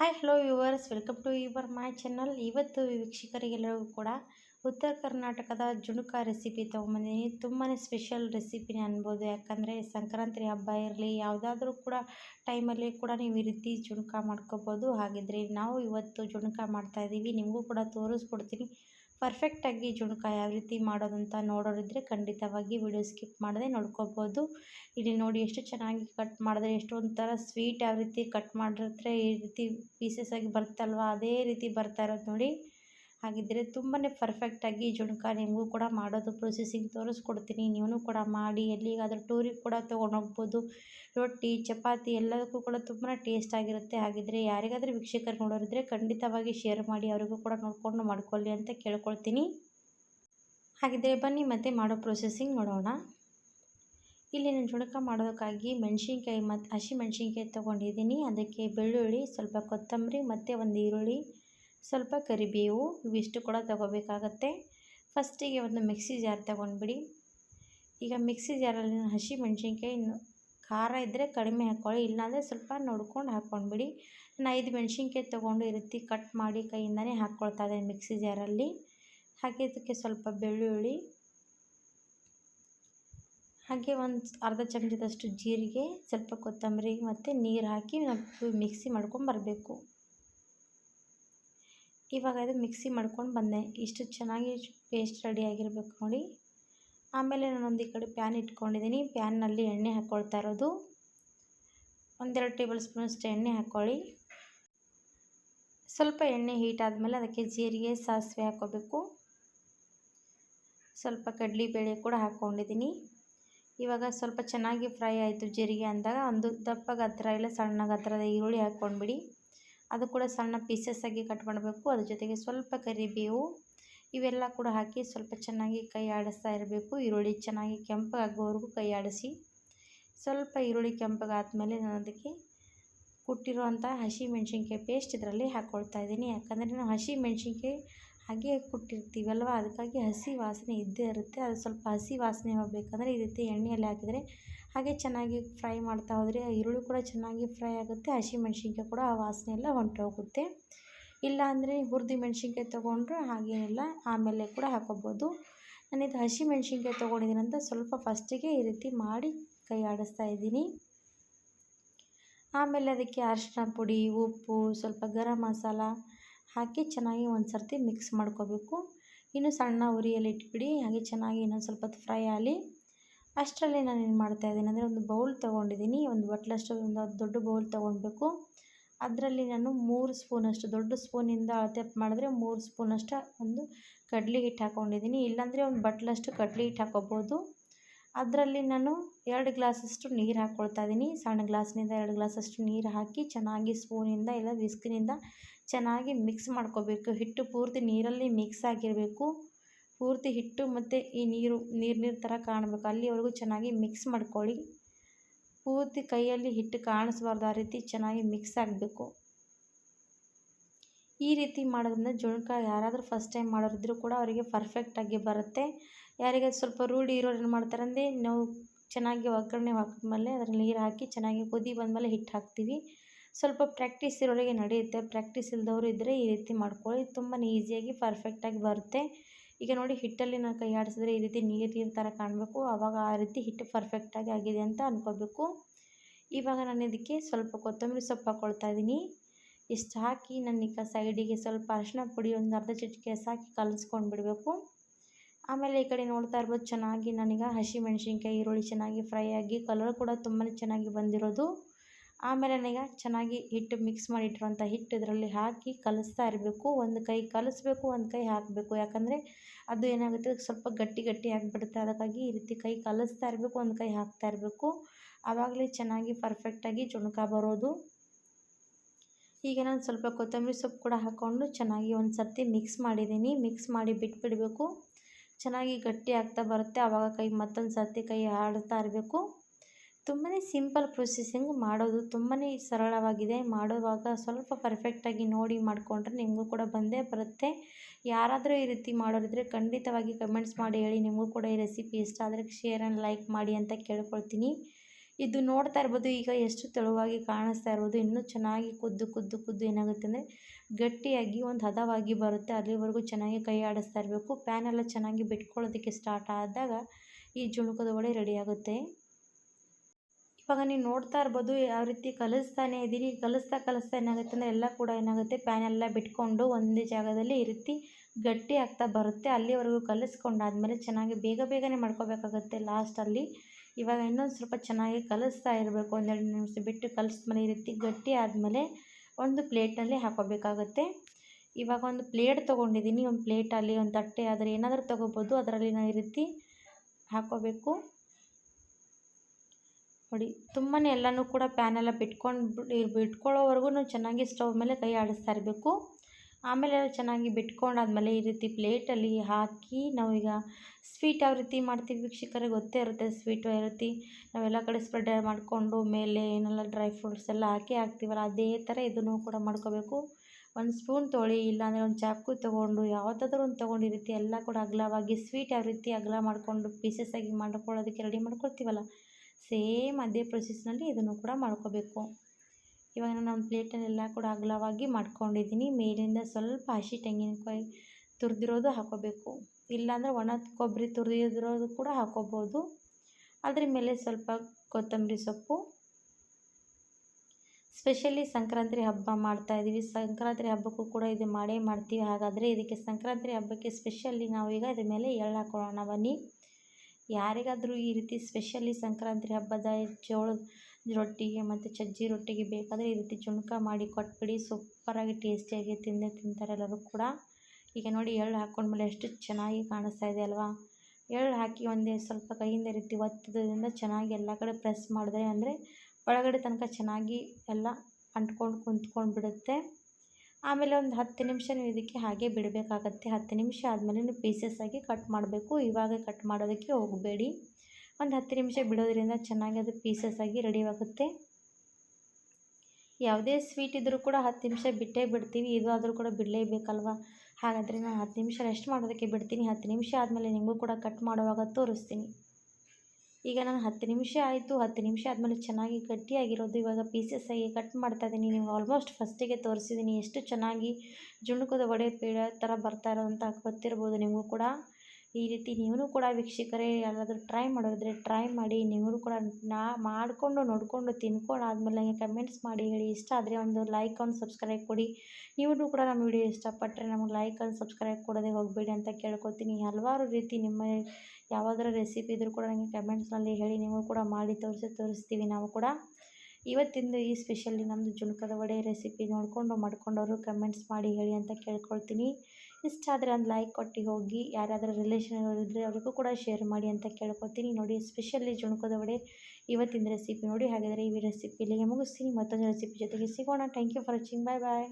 Hi hello viewers welcome to your my channel ಇವತ್ತು ವೀಕ್ಷಕರಿಗೆಲ್ಲರಿಗೂ ಕೂಡ ಉತ್ತರ ಕರ್ನಾಟಕದ ಜುಣುಕ ರೆಸಿಪಿ ತೊಗೊಂಬಂದಿನಿ. ತುಂಬಾ ಸ್ಪೆಷಲ್ ರೆಸಿಪಿನೇ ಅನ್ಬೋದು. ಯಾಕಂದರೆ ಸಂಕ್ರಾಂತಿ ಹಬ್ಬ ಇರಲಿ, ಯಾವುದಾದ್ರೂ ಕೂಡ ಟೈಮಲ್ಲಿ ಕೂಡ ನೀವು ಈ ರೀತಿ ಜುಣುಕ ಮಾಡ್ಕೋಬೋದು. ಹಾಗಿದ್ರೆ ನಾವು ಇವತ್ತು ಜುಣುಕ ಮಾಡ್ತಾಯಿದ್ದೀವಿ ನಿಮಗೂ ಕೂಡ ತೋರಿಸ್ಕೊಡ್ತೀನಿ. ಪರ್ಫೆಕ್ಟಾಗಿ ಜುಣಕ ಯಾವ ರೀತಿ ಮಾಡೋದಂತ ನೋಡೋರಿದ್ದರೆ ಖಂಡಿತವಾಗಿ ವಿಡಿಯೋ ಸ್ಕಿಪ್ ಮಾಡದೆ ನೋಡ್ಕೋಬೋದು. ಇಲ್ಲಿ ನೋಡಿ ಎಷ್ಟು ಚೆನ್ನಾಗಿ ಕಟ್ ಮಾಡಿದ್ರೆ ಎಷ್ಟು ಒಂಥರ ಸ್ವೀಟ್ ಯಾವ ರೀತಿ ಕಟ್ ಮಾಡಿದ್ರೆ ಈ ರೀತಿ ಪೀಸಸ್ ಆಗಿ ಬರ್ತಲ್ವ ಅದೇ ರೀತಿ ಬರ್ತಾ ಇರೋದು ನೋಡಿ. ಹಾಗಿದ್ದರೆ ತುಂಬಾ ಪರ್ಫೆಕ್ಟಾಗಿ ಜುಣ್ಕ ನಿಮಗೂ ಕೂಡ ಮಾಡೋದು ಪ್ರೊಸೆಸಿಂಗ್ ತೋರಿಸ್ಕೊಡ್ತೀನಿ. ನೀವು ಕೂಡ ಮಾಡಿ, ಎಲ್ಲಿಗಾದರೂ ಟೂರಿಗೆ ಕೂಡ ಹೋಗ್ಬೋದು ರೊಟ್ಟಿ, ಚಪಾತಿ ಎಲ್ಲದಕ್ಕೂ ಕೂಡ ತುಂಬಾ ಟೇಸ್ಟ್ ಆಗಿರುತ್ತೆ. ಹಾಗಿದ್ದರೆ ಯಾರಿಗಾದರೂ ವೀಕ್ಷಕರು ನೋಡೋರಿದ್ರೆ ಖಂಡಿತವಾಗಿ ಶೇರ್ ಮಾಡಿ, ಅವರಿಗೂ ಕೂಡ ನೋಡಿಕೊಂಡು ಮಾಡ್ಕೊಳ್ಳಿ ಅಂತ ಕೇಳ್ಕೊಳ್ತೀನಿ. ಹಾಗಿದ್ದರೆ ಬನ್ನಿ, ಮತ್ತೆ ಮಾಡೋ ಪ್ರೊಸೆಸಿಂಗ್ ನೋಡೋಣ. ಇಲ್ಲಿ ನಾನು ಜುಣಕ ಮಾಡೋದಕ್ಕಾಗಿ ಮೆಣಸಿನ್ಕಾಯಿ ಮತ್ತು ಹಸಿ ಮೆಣಸಿನ್ಕಾಯಿ ತೊಗೊಂಡಿದ್ದೀನಿ. ಅದಕ್ಕೆ ಬೆಳ್ಳುಳ್ಳಿ, ಸ್ವಲ್ಪ ಕೊತ್ತಂಬರಿ, ಮತ್ತು ಒಂದು ಈರುಳ್ಳಿ ಸ್ವಲ್ಪ ಕರಿಬೇವು ಇವಿಷ್ಟು ಕೂಡ ತಗೋಬೇಕಾಗತ್ತೆ. ಫಸ್ಟಿಗೆ ಒಂದು ಮಿಕ್ಸಿ ಜಾರ್ ತಗೊಂಡ್ಬಿಡಿ. ಈಗ ಮಿಕ್ಸಿ ಜಾರಲ್ಲಿ ಹಸಿ ಮೆಣಸಿನ್ಕಾಯಿ ಖಾರ ಇದ್ದರೆ ಕಡಿಮೆ ಹಾಕ್ಕೊಳ್ಳಿ, ಇಲ್ಲಾಂದರೆ ಸ್ವಲ್ಪ ನೋಡ್ಕೊಂಡು ಹಾಕ್ಕೊಂಡ್ಬಿಡಿ. ನಾನು ಐದು ಮೆಣಸಿನ್ಕಾಯಿ ತೊಗೊಂಡು ಈ ಕಟ್ ಮಾಡಿ ಕೈಯಿಂದನೇ ಹಾಕ್ಕೊಳ್ತಾ ಇದ್ದೇನೆ ಮಿಕ್ಸಿ ಜಾರಲ್ಲಿ. ಹಾಗೆ ಇದಕ್ಕೆ ಸ್ವಲ್ಪ ಬೆಳ್ಳುಳ್ಳಿ, ಹಾಗೆ ಒಂದು ಅರ್ಧ ಚಮಚದಷ್ಟು ಜೀರಿಗೆ, ಸ್ವಲ್ಪ ಕೊತ್ತಂಬರಿ ಮತ್ತು ನೀರು ಹಾಕಿ ನಾವು ಮಿಕ್ಸಿ ಮಾಡ್ಕೊಂಡು ಬರಬೇಕು. ಇವಾಗ ಇದು ಮಿಕ್ಸಿ ಮಾಡ್ಕೊಂಡು ಬಂದೆ. ಇಷ್ಟು ಚೆನ್ನಾಗಿ ಪೇಸ್ಟ್ ರೆಡಿ ಆಗಿರಬೇಕು ನೋಡಿ. ಆಮೇಲೆ ನಾನೊಂದು ಈ ಕಡೆ ಪ್ಯಾನ್ ಇಟ್ಕೊಂಡಿದ್ದೀನಿ. ಪ್ಯಾನ್ನಲ್ಲಿ ಎಣ್ಣೆ ಹಾಕ್ಕೊಳ್ತಾ ಇರೋದು. ಒಂದೆರಡು ಟೇಬಲ್ ಸ್ಪೂನಷ್ಟು ಎಣ್ಣೆ ಹಾಕ್ಕೊಳ್ಳಿ ಸ್ವಲ್ಪ ಎಣ್ಣೆ ಹೀಟ್ ಆದಮೇಲೆ ಅದಕ್ಕೆ ಜೀರಿಗೆ, ಸಾಸಿವೆ ಹಾಕ್ಕೋಬೇಕು ಸ್ವಲ್ಪ ಕಡಲೆಬೇಳೆ ಕೂಡ ಹಾಕ್ಕೊಂಡಿದ್ದೀನಿ ಇವಾಗ ಸ್ವಲ್ಪ ಚೆನ್ನಾಗಿ ಫ್ರೈ ಆಯಿತು ಜೀರಿಗೆ ಅಂದಾಗ ಒಂದು ದಪ್ಪಗೆ ಹತ್ರ ಇಲ್ಲ ಸಣ್ಣಗೆ ಹತ್ರದ ಈರುಳ್ಳಿ ಹಾಕ್ಕೊಂಡ್ಬಿಡಿ. ಅದು ಕೂಡ ಸಣ್ಣ ಪೀಸಸ್ ಆಗಿ ಕಟ್ ಮಾಡಬೇಕು ಅದ್ರ ಜೊತೆಗೆ ಸ್ವಲ್ಪ ಕರಿಬೇವು, ಇವೆಲ್ಲ ಕೂಡ ಹಾಕಿ ಸ್ವಲ್ಪ ಚೆನ್ನಾಗಿ ಕೈ ಆಡಿಸ್ತಾ ಇರಬೇಕು. ಈರುಳ್ಳಿ ಚೆನ್ನಾಗಿ ಕೆಂಪಗಾಗುವವರೆಗೂ ಕೈ ಆಡಿಸಿ. ಸ್ವಲ್ಪ ಈರುಳ್ಳಿ ಕೆಂಪಗಾದ್ಮೇಲೆ ನಾನು ಅದಕ್ಕೆ ಕುಟ್ಟಿರುವಂಥ ಹಸಿ ಮೆಣಸಿನ್ಕಾಯಿ ಪೇಸ್ಟ್ ಇದರಲ್ಲಿ ಹಾಕ್ಕೊಳ್ತಾ ಇದ್ದೀನಿ. ಯಾಕಂದರೆ ನಾವು ಹಸಿ ಮೆಣಸಿನ್ಕಾಯಿ ಹಾಗೆ ಕುಟ್ಟಿರ್ತೀವಲ್ವ? ಅದಕ್ಕಾಗಿ ಹಸಿ ವಾಸನೆ ಇದ್ದೇ ಇರುತ್ತೆ. ಅದು ಸ್ವಲ್ಪ ಹಸಿ ವಾಸನೆ ಹೋಗಬೇಕಂದ್ರೆ ಈ ರೀತಿ ಎಣ್ಣೆಯಲ್ಲಿ ಹಾಕಿದರೆ ಹಾಗೆ ಚೆನ್ನಾಗಿ ಫ್ರೈ ಮಾಡ್ತಾ ಹೋದರೆ ಈರುಳ್ಳಿ ಕೂಡ ಚೆನ್ನಾಗಿ ಫ್ರೈ ಆಗುತ್ತೆ. ಹಸಿಮೆಣ್ಸಿನ್ಕಾಯಿ ಕೂಡ ಆ ವಾಸನೆ ಎಲ್ಲ ಹೊಂಟೋಗುತ್ತೆ ಇಲ್ಲ ಅಂದರೆ ಹುರಿದು ಮೆಣಸಿನ್ಕಾಯಿ ತೊಗೊಂಡ್ರೆ ಹಾಗೇನಿಲ್ಲ ಆಮೇಲೆ ಕೂಡ ಹಾಕೋಬೋದು. ನಾನಿದು ಹಸಿ ಮೆಣಸಿನ್ಕಾಯಿ ಸ್ವಲ್ಪ ಫಸ್ಟಿಗೆ ಈ ರೀತಿ ಮಾಡಿ ಕೈ ಆಡಿಸ್ತಾ ಇದ್ದೀನಿ. ಆಮೇಲೆ ಅದಕ್ಕೆ ಅರಿಶಿನ ಪುಡಿ, ಉಪ್ಪು, ಸ್ವಲ್ಪ ಗರಂ ಮಸಾಲ ಹಾಕಿ ಚೆನ್ನಾಗಿ ಒಂದು ಸರ್ತಿ ಮಿಕ್ಸ್ ಮಾಡ್ಕೋಬೇಕು. ಇನ್ನು ಸಣ್ಣ ಉರಿಯಲ್ಲಿ ಇಟ್ಬಿಡಿ, ಹಾಗೆ ಚೆನ್ನಾಗಿ ಇನ್ನೊಂದು ಸ್ವಲ್ಪ ಹೊತ್ತು ಫ್ರೈ ಆಗಲಿ ಅಷ್ಟರಲ್ಲಿ ನಾನು ಏನು ಮಾಡ್ತಾ ಇದ್ದೀನಿ ಅಂದರೆ ಒಂದು ಬೌಲ್ ತೊಗೊಂಡಿದ್ದೀನಿ, ಒಂದು ಬಟ್ಲಷ್ಟು ಒಂದು ದೊಡ್ಡ ಬೌಲ್ ತೊಗೊಳ್ಬೇಕು. ಅದರಲ್ಲಿ ನಾನು ಮೂರು ಸ್ಪೂನಷ್ಟು ದೊಡ್ಡ ಸ್ಪೂನಿಂದ ಅಳತೆ ಮಾಡಿದ್ರೆ ಮೂರು ಸ್ಪೂನಷ್ಟು ಒಂದು ಕಡಲೆ ಹಿಟ್ಟು ಹಾಕ್ಕೊಂಡಿದ್ದೀನಿ ಇಲ್ಲಾಂದರೆ ಒಂದು ಬಟ್ಲಷ್ಟು ಕಡಲೆ ಹಿಟ್ಟು ಹಾಕ್ಕೋಬೋದು ಅದರಲ್ಲಿ ನಾನು ಎರಡು ಗ್ಲಾಸಷ್ಟು ನೀರು ಹಾಕ್ಕೊಳ್ತಾ ಇದ್ದೀನಿ. ಸಣ್ಣ ಗ್ಲಾಸ್ನಿಂದ ಎರಡು ಗ್ಲಾಸಷ್ಟು ನೀರು ಹಾಕಿ ಚೆನ್ನಾಗಿ ಸ್ಪೂನಿಂದ ಇಲ್ಲ ವಿಸ್ಕಿನಿಂದ ಚೆನ್ನಾಗಿ ಮಿಕ್ಸ್ ಮಾಡ್ಕೋಬೇಕು. ಹಿಟ್ಟು ಪೂರ್ತಿ ನೀರಲ್ಲಿ ಮಿಕ್ಸ್ ಆಗಿರಬೇಕು. ಪೂರ್ತಿ ಹಿಟ್ಟು ಮತ್ತು ಈ ನೀರು ನೀರು ನೀರು ಥರ ಕಾಣಬೇಕು ಅಲ್ಲಿವರೆಗೂ ಚೆನ್ನಾಗಿ ಮಿಕ್ಸ್ ಮಾಡ್ಕೊಳ್ಳಿ. ಪೂರ್ತಿ ಕೈಯಲ್ಲಿ ಹಿಟ್ಟು ಕಾಣಿಸ್ಬಾರ್ದು. ಆ ರೀತಿ ಚೆನ್ನಾಗಿ ಮಿಕ್ಸ್ ಆಗಬೇಕು. ಈ ರೀತಿ ಮಾಡೋದ್ರಿಂದ ಜುಣ್ಕಾಯಿ ಯಾರಾದರೂ ಫಸ್ಟ್ ಟೈಮ್ ಮಾಡೋರಿದ್ರು ಕೂಡ ಅವರಿಗೆ ಪರ್ಫೆಕ್ಟಾಗಿ ಬರುತ್ತೆ. ಯಾರಿಗೆ ಸ್ವಲ್ಪ ರೂಢಿ ಇರೋರು ಏನು ಮಾಡ್ತಾರೆ ಅಂದರೆ, ನಾವು ಚೆನ್ನಾಗಿ ಒಗ್ಗರಣೆ ಹಾಕಿದ್ಮೇಲೆ ಅದರಲ್ಲಿ ನೀರು ಹಾಕಿ ಚೆನ್ನಾಗಿ ಕುದಿ ಬಂದಮೇಲೆ ಹಿಟ್ಟು ಹಾಕ್ತೀವಿ. ಸ್ವಲ್ಪ ಪ್ರಾಕ್ಟೀಸ್ ಇರೋರಿಗೆ ನಡೆಯುತ್ತೆ. ಪ್ರಾಕ್ಟೀಸ್ ಇಲ್ಲದವರು ಇದ್ದರೆ ಈ ರೀತಿ ಮಾಡ್ಕೊಳ್ಳಿ. ತುಂಬಾ ಈಸಿಯಾಗಿ ಪರ್ಫೆಕ್ಟಾಗಿ ಬರುತ್ತೆ. ಈಗ ನೋಡಿ ಹಿಟ್ಟಲ್ಲಿ ನಾನು ಕೈ ಆಡಿಸಿದ್ರೆ ಈ ರೀತಿ ನೀರು ನೀರು ಥರ ಕಾಣಬೇಕು. ಆವಾಗ ಆ ರೀತಿ ಹಿಟ್ಟು ಪರ್ಫೆಕ್ಟಾಗಿ ಆಗಿದೆ ಅಂತ ಅಂದ್ಕೋಬೇಕು ಇವಾಗ ನಾನು ಇದಕ್ಕೆ ಸ್ವಲ್ಪ ಕೊತ್ತಂಬರಿ ಸೊಪ್ಪು ಹಾಕ್ಕೊಳ್ತಾ ಇದ್ದೀನಿ ಇಷ್ಟು ಹಾಕಿ ನಾನೀಗ ಸೈಡಿಗೆ ಸ್ವಲ್ಪ ಅರಿಶಿನ ಪುಡಿ ಒಂದು ಅರ್ಧ ಚಿಟಿಕೆ ಹಾಕಿ ಕಲಿಸ್ಕೊಂಡು ಬಿಡಬೇಕು. ಆಮೇಲೆ ಈ ಕಡೆ ನೋಡ್ತಾ ಇರ್ಬೋದು ಚೆನ್ನಾಗಿ ನನಗೆ ಹಸಿ ಮೆಣಸಿನ್ಕಾಯಿ ಈರುಳ್ಳಿ ಚೆನ್ನಾಗಿ ಫ್ರೈ ಆಗಿ ಕಲರ್ ಕೂಡ ತುಂಬಾ ಚೆನ್ನಾಗಿ ಬಂದಿರೋದು. ಆಮೇಲೆ ನನಗೆ ಚೆನ್ನಾಗಿ ಹಿಟ್ಟು ಮಿಕ್ಸ್ ಮಾಡಿಟ್ಟಿರುವಂಥ ಹಿಟ್ಟು ಇದರಲ್ಲಿ ಹಾಕಿ ಕಲಿಸ್ತಾ ಇರಬೇಕು. ಒಂದು ಕೈ ಕಲಿಸ್ಬೇಕು, ಒಂದು ಕೈ ಹಾಕಬೇಕು. ಯಾಕಂದರೆ ಅದು ಏನಾಗುತ್ತೆ ಸ್ವಲ್ಪ ಗಟ್ಟಿ ಗಟ್ಟಿ ಆಗಿಬಿಡುತ್ತೆ. ಅದಕ್ಕಾಗಿ ಈ ರೀತಿ ಕೈ ಕಲಿಸ್ತಾ ಇರಬೇಕು, ಒಂದು ಕೈ ಹಾಕ್ತಾ ಇರಬೇಕು. ಆವಾಗಲೇ ಚೆನ್ನಾಗಿ ಪರ್ಫೆಕ್ಟಾಗಿ ಜುಣುಕ ಬರೋದು. ಈಗ ನಾನು ಸ್ವಲ್ಪ ಕೊತ್ತಂಬರಿ ಸೊಪ್ಪು ಕೂಡ ಹಾಕ್ಕೊಂಡು ಚೆನ್ನಾಗಿ ಒಂದು ಸರ್ತಿ ಮಿಕ್ಸ್ ಮಾಡಿದ್ದೀನಿ. ಮಿಕ್ಸ್ ಮಾಡಿ ಬಿಟ್ಬಿಡಬೇಕು. ಚೆನ್ನಾಗಿ ಗಟ್ಟಿ ಆಗ್ತಾ ಬರುತ್ತೆ. ಆವಾಗ ಕೈ ಮತ್ತೊಂದು ಸರ್ತಿ ಕೈ ಆಡ್ತಾ ಇರಬೇಕು. ತುಂಬಾ ಸಿಂಪಲ್ ಪ್ರೊಸೆಸಿಂಗ್ ಮಾಡೋದು ತುಂಬಾ ಸರಳವಾಗಿದೆ. ಮಾಡುವಾಗ ಸ್ವಲ್ಪ ಪರ್ಫೆಕ್ಟಾಗಿ ನೋಡಿ ಮಾಡಿಕೊಂಡ್ರೆ ನಿಮಗೂ ಕೂಡ ಬಂದೇ ಬರುತ್ತೆ. ಯಾರಾದರೂ ಈ ರೀತಿ ಮಾಡೋರಿದ್ರೆ ಖಂಡಿತವಾಗಿ ಕಮೆಂಟ್ಸ್ ಮಾಡಿ ಹೇಳಿ. ನಿಮಗೂ ಕೂಡ ಈ ರೆಸಿಪಿ ಇಷ್ಟ ಆದರೆ ಶೇರ್ ಆ್ಯಂಡ್ ಲೈಕ್ ಮಾಡಿ ಅಂತ ಕೇಳ್ಕೊಳ್ತೀನಿ. ಇದು ನೋಡ್ತಾ ಇರ್ಬೋದು, ಈಗ ಎಷ್ಟು ತೆಳುವಾಗಿ ಕಾಣಿಸ್ತಾ ಇರ್ಬೋದು, ಇನ್ನೂ ಚೆನ್ನಾಗಿ ಕುದ್ದು ಕುದ್ದು ಕುದ್ದು ಏನಾಗುತ್ತೆ ಅಂದರೆ ಗಟ್ಟಿಯಾಗಿ ಒಂದು ಹದವಾಗಿ ಬರುತ್ತೆ. ಅಲ್ಲಿವರೆಗೂ ಚೆನ್ನಾಗಿ ಕೈ ಆಡಿಸ್ತಾ ಇರಬೇಕು. ಪ್ಯಾನೆಲ್ಲ ಚೆನ್ನಾಗಿ ಬಿಟ್ಕೊಳ್ಳೋದಕ್ಕೆ ಸ್ಟಾರ್ಟ್ ಆದಾಗ ಈ ಜುಣುಕದ ವಡೆ ರೆಡಿ ಆಗುತ್ತೆ. ಇವಾಗ ನೀವು ನೋಡ್ತಾ ಇರ್ಬೋದು ಯಾವ ರೀತಿ ಕಲಿಸ್ತಾನೆ ಇದ್ದೀನಿ ಕಲಿಸ್ತಾ ಕಲಿಸ್ತಾ ಏನಾಗುತ್ತೆ ಅಂದರೆ ಎಲ್ಲ ಕೂಡ ಏನಾಗುತ್ತೆ ಪ್ಯಾನ್ ಎಲ್ಲ ಬಿಟ್ಕೊಂಡು ಒಂದೇ ಜಾಗದಲ್ಲಿ ಈ ರೀತಿ ಗಟ್ಟಿ ಆಗ್ತಾ ಬರುತ್ತೆ. ಅಲ್ಲಿವರೆಗೂ ಕಲಿಸ್ಕೊಂಡಾದ್ಮೇಲೆ ಚೆನ್ನಾಗಿ ಬೇಗ ಬೇಗನೆ ಮಾಡ್ಕೋಬೇಕಾಗುತ್ತೆ ಲಾಸ್ಟಲ್ಲಿ ಇವಾಗ ಇನ್ನೊಂದು ಸ್ವಲ್ಪ ಚೆನ್ನಾಗಿ ಕಲಿಸ್ತಾ ಇರಬೇಕು, ಒಂದೆರಡು ನಿಮಿಷ ಬಿಟ್ಟು ಕಲಿಸ್ಮೇಲೆ ಈ ರೀತಿ ಗಟ್ಟಿ ಆದಮೇಲೆ ಒಂದು ಪ್ಲೇಟ್ನಲ್ಲಿ ಹಾಕೋಬೇಕಾಗುತ್ತೆ. ಇವಾಗ ಒಂದು ಪ್ಲೇಟ್ ತೊಗೊಂಡಿದ್ದೀನಿ ಒಂದು ಪ್ಲೇಟಲ್ಲಿ ಒಂದು ತಟ್ಟೆ ಆದರೆ ಏನಾದರೂ ತೊಗೋಬೋದು, ಅದರಲ್ಲಿ ನಾನು ಈ ರೀತಿ ಹಾಕೋಬೇಕು. ನೋಡಿ ತುಂಬಾ ಎಲ್ಲನೂ ಕೂಡ ಪ್ಯಾನೆಲ್ಲ ಬಿಟ್ಕೊಂಡು ಬಿಟ್ಕೊಳ್ಳೋವರೆಗೂ ಚೆನ್ನಾಗಿ ಸ್ಟವ್ ಮೇಲೆ ಕೈ ಆಡಿಸ್ತಾ ಇರಬೇಕು. ಆಮೇಲೆ ಚೆನ್ನಾಗಿ ಬಿಟ್ಕೊಂಡಾದ್ಮೇಲೆ ಈ ರೀತಿ ಪ್ಲೇಟಲ್ಲಿ ಹಾಕಿ ನಾವೀಗ ಸ್ವೀಟ್ ಯಾವ ರೀತಿ ಮಾಡ್ತೀವಿ ವೀಕ್ಷಕರಿಗೆ ಗೊತ್ತೇ ಇರುತ್ತೆ, ಸ್ವೀಟ್ ಯಾವ ರೀತಿ ನಾವೆಲ್ಲ ಕಡೆ ಸ್ಪ್ರೆಡ್ ಮಾಡಿಕೊಂಡು ಮೇಲೆ ಏನೆಲ್ಲ ಡ್ರೈ ಫ್ರೂಟ್ಸ್ ಎಲ್ಲ ಹಾಕಿ ಹಾಕ್ತೀವಲ್ಲ, ಅದೇ ಥರ ಇದನ್ನು ಕೂಡ ಮಾಡ್ಕೋಬೇಕು. ಒಂದು ಸ್ಪೂನ್ ತೊಳಿ, ಇಲ್ಲಾಂದರೆ ಒಂದು ಚಾಕು ತೊಗೊಂಡು, ಯಾವುದಾದ್ರೂ ಒಂದು ತೊಗೊಂಡು ಈ ರೀತಿ ಎಲ್ಲ ಕೂಡ ಅಗಲವಾಗಿ ಸ್ವೀಟ್ ಯಾವ ರೀತಿ ಅಗಲ ಮಾಡಿಕೊಂಡು ಪೀಸಸ್ ಆಗಿ ಮಾಡ್ಕೊಳ್ಳೋದಕ್ಕೆ ರೆಡಿ ಮಾಡ್ಕೊಳ್ತೀವಲ್ಲ ಸೇಮ್ ಅದೇ ಪ್ರೊಸೆಸ್ನಲ್ಲಿ ಇದನ್ನು ಕೂಡ ಮಾಡ್ಕೋಬೇಕು. ಇವಾಗ ನಾನು ಪ್ಲೇಟಲ್ಲೆಲ್ಲ ಕೂಡ ಅಗಲವಾಗಿ ಮಾಡ್ಕೊಂಡಿದ್ದೀನಿ. ಮೇಲಿಂದ ಸ್ವಲ್ಪ ಹಸಿ ತೆಂಗಿನಕಾಯಿ ತುರಿದಿರೋದು ಹಾಕೋಬೇಕು. ಇಲ್ಲಾಂದರೆ ಒಣ ಕೊಬ್ಬರಿ ತುರಿದಿರೋದು ಕೂಡ ಹಾಕೋಬೋದು. ಅದ್ರ ಮೇಲೆ ಸ್ವಲ್ಪ ಕೊತ್ತಂಬರಿ ಸೊಪ್ಪು. ಸ್ಪೆಷಲಿ ಸಂಕ್ರಾಂತಿ ಹಬ್ಬ ಮಾಡ್ತಾ ಇದ್ದೀವಿ ಸಂಕ್ರಾಂತಿ ಹಬ್ಬಕ್ಕೂ ಕೂಡ ಇದು ಮಾಡೇ ಮಾಡ್ತೀವಿ. ಹಾಗಾದರೆ ಇದಕ್ಕೆ ಸಂಕ್ರಾಂತಿ ಹಬ್ಬಕ್ಕೆ ಸ್ಪೆಷಲಿ ನಾವೀಗ ಇದ್ರ ಮೇಲೆ ಎಳ್ಳು ಹಾಕೊಳ್ಳೋಣ ಬನ್ನಿ. ಯಾರಿಗಾದರೂ ಈ ರೀತಿ ಸ್ಪೆಷಲಿ ಸಂಕ್ರಾಂತಿ ಹಬ್ಬದ ಜೋಳದ ರೊಟ್ಟಿಗೆ ಮತ್ತು ಸಜ್ಜಿ ರೊಟ್ಟಿಗೆ ಬೇಕಾದರೆ ಈ ರೀತಿ ಜುಣುಕ ಮಾಡಿ ಕೊಟ್ಬಿಡಿ ಸೂಪರಾಗಿ ಟೇಸ್ಟಿಯಾಗಿ ತಿಂದೇ ತಿಂತಾರೆ ಎಲ್ಲರೂ ಕೂಡ. ಈಗ ನೋಡಿ ಎಳ್ಳು ಹಾಕ್ಕೊಂಡ್ಮೇಲೆ ಎಷ್ಟು ಚೆನ್ನಾಗಿ ಕಾಣಿಸ್ತಾ ಇದೆ ಅಲ್ವಾ? ಎಳ್ಳು ಹಾಕಿ ಒಂದೇ ಸ್ವಲ್ಪ ಕೈಯಿಂದ ರೀತಿ ಒತ್ತೋದ್ರಿಂದ ಚೆನ್ನಾಗಿ ಎಲ್ಲ ಕಡೆ ಪ್ರೆಸ್ ಮಾಡಿದ್ರೆ ಅಂದರೆ ಒಳಗಡೆ ತನಕ ಚೆನ್ನಾಗಿ ಎಲ್ಲ ಅಂಟ್ಕೊಂಡು ಕುಂತ್ಕೊಂಡು ಬಿಡುತ್ತೆ ಆಮೇಲೆ ಒಂದು ಹತ್ತು ನಿಮಿಷ ನೀವು ಇದಕ್ಕೆ ಹಾಗೆ ಬಿಡಬೇಕಾಗತ್ತೆ. ಹತ್ತು ನಿಮಿಷ ಆದಮೇಲೆ ನೀವು ಪೀಸಸ್ ಆಗಿ ಕಟ್ ಮಾಡಬೇಕು. ಇವಾಗ ಕಟ್ ಮಾಡೋದಕ್ಕೆ ಹೋಗಬೇಡಿ. ಒಂದು ಹತ್ತು ನಿಮಿಷ ಬಿಡೋದ್ರಿಂದ ಚೆನ್ನಾಗಿ ಅದು ಪೀಸಸ್ ಆಗಿ ರೆಡಿ ಆಗುತ್ತೆ. ಯಾವುದೇ ಸ್ವೀಟ್ ಇದ್ದರೂ ಕೂಡ ಹತ್ತು ನಿಮಿಷ ಬಿಟ್ಟೇ ಬಿಡ್ತೀವಿ ಇದು ಆದರೂ ಕೂಡ ಬಿಡಲೇಬೇಕಲ್ವ? ಹಾಗಾದರೆ ನಾನು ಹತ್ತು ನಿಮಿಷ ರೆಸ್ಟ್ ಮಾಡೋದಕ್ಕೆ ಬಿಡ್ತೀನಿ. ಹತ್ತು ನಿಮಿಷ ಆದಮೇಲೆ ನಿಮಗೂ ಕೂಡ ಕಟ್ ಮಾಡುವಾಗ ತೋರಿಸ್ತೀನಿ. ಈಗ ನಾನು ಹತ್ತು ನಿಮಿಷ ಆಯಿತು, ಹತ್ತು ನಿಮಿಷ ಆದಮೇಲೆ ಚೆನ್ನಾಗಿ ಗಟ್ಟಿಯಾಗಿರೋದು. ಇವಾಗ ಪೀಸಸ್ ಆಗಿ ಕಟ್ ಮಾಡ್ತಾ ಇದ್ದೀನಿ. ನೀವು ಆಲ್ಮೋಸ್ಟ್ ಫಸ್ಟಿಗೆ ತೋರಿಸಿದ್ದೀನಿ. ಎಷ್ಟು ಚೆನ್ನಾಗಿ ಜುಣುಕದ ವಡೆ ಪೇಡ ಥರ ಬರ್ತಾ ಇರೋದಂತ ಗೊತ್ತಿರ್ಬೋದು ನಿಮಗೂ ಕೂಡ. ಈ ರೀತಿ ನೀವು ಕೂಡ ವೀಕ್ಷಕರೇ ಯಾರಾದರೂ ಟ್ರೈ ಮಾಡೋದ್ರೆ ಟ್ರೈ ಮಾಡಿ, ನೀವು ಕೂಡ ನಾ ಮಾಡಿಕೊಂಡು ನೋಡಿಕೊಂಡು ತಿನ್ಕೊಂಡು ಆದಮೇಲೆ ನನಗೆ ಕಮೆಂಟ್ಸ್ ಮಾಡಿ ಹೇಳಿ. ಇಷ್ಟ ಆದರೆ ಒಂದು ಲೈಕ್ ಒಂದು ಸಬ್ಸ್ಕ್ರೈಬ್ ಕೊಡಿ. ನೀವು ಕೂಡ ನಮ್ಮ ವಿಡಿಯೋ ಇಷ್ಟಪಟ್ಟರೆ ನಮಗೆ ಲೈಕ್ ಒಂದು ಸಬ್ಸ್ಕ್ರೈಬ್ ಕೊಡೋದೇ ಹೋಗಬೇಡಿ ಅಂತ ಕೇಳ್ಕೊತೀನಿ. ಹಲವಾರು ರೀತಿ ನಿಮ್ಮ ಯಾವುದಾದ್ರು ರೆಸಿಪಿ ಇದ್ದರೂ ಕೂಡ ನನಗೆ ಕಮೆಂಟ್ಸ್ನಲ್ಲಿ ಹೇಳಿ, ನೀವು ಕೂಡ ಮಾಡಿ ತೋರಿಸಿ, ತೋರಿಸ್ತೀವಿ ನಾವು ಕೂಡ. ಇವತ್ತಿಂದು ಈ ಸ್ಪೆಷಲಿ ನಮ್ಮದು ಜುಣಕದ ವಡೆ ರೆಸಿಪಿ ನೋಡಿಕೊಂಡು ಮಾಡ್ಕೊಂಡವರು ಕಮೆಂಟ್ಸ್ ಮಾಡಿ ಹೇಳಿ ಅಂತ ಕೇಳ್ಕೊಳ್ತೀನಿ. ಇಷ್ಟ ಆದರೆ ಒಂದು ಲೈಕ್ ಕೊಟ್ಟು ಹೋಗಿ, ಯಾರಾದರೂ ರಿಲೇಷನ್ ಇದ್ದರೆ ಅವ್ರಿಗೂ ಕೂಡ ಶೇರ್ ಮಾಡಿ ಅಂತ ಕೇಳ್ಕೊತೀನಿ ನೋಡಿ ಸ್ಪೆಷಲಿ ಜುಣುಕದ ವಡೆ ಇವತ್ತಿನ ರೆಸಿಪಿ ನೋಡಿ. ಹಾಗಾದರೆ ಈ ರೆಸಿಪಿ ಇಲ್ಲಿಗೆ ಮುಗಿಸ್ತೀನಿ. ಮತ್ತೊಂದು ರೆಸಿಪಿ ಜೊತೆಗೆ ಸಿಗೋಣ. Thank you for watching bye bye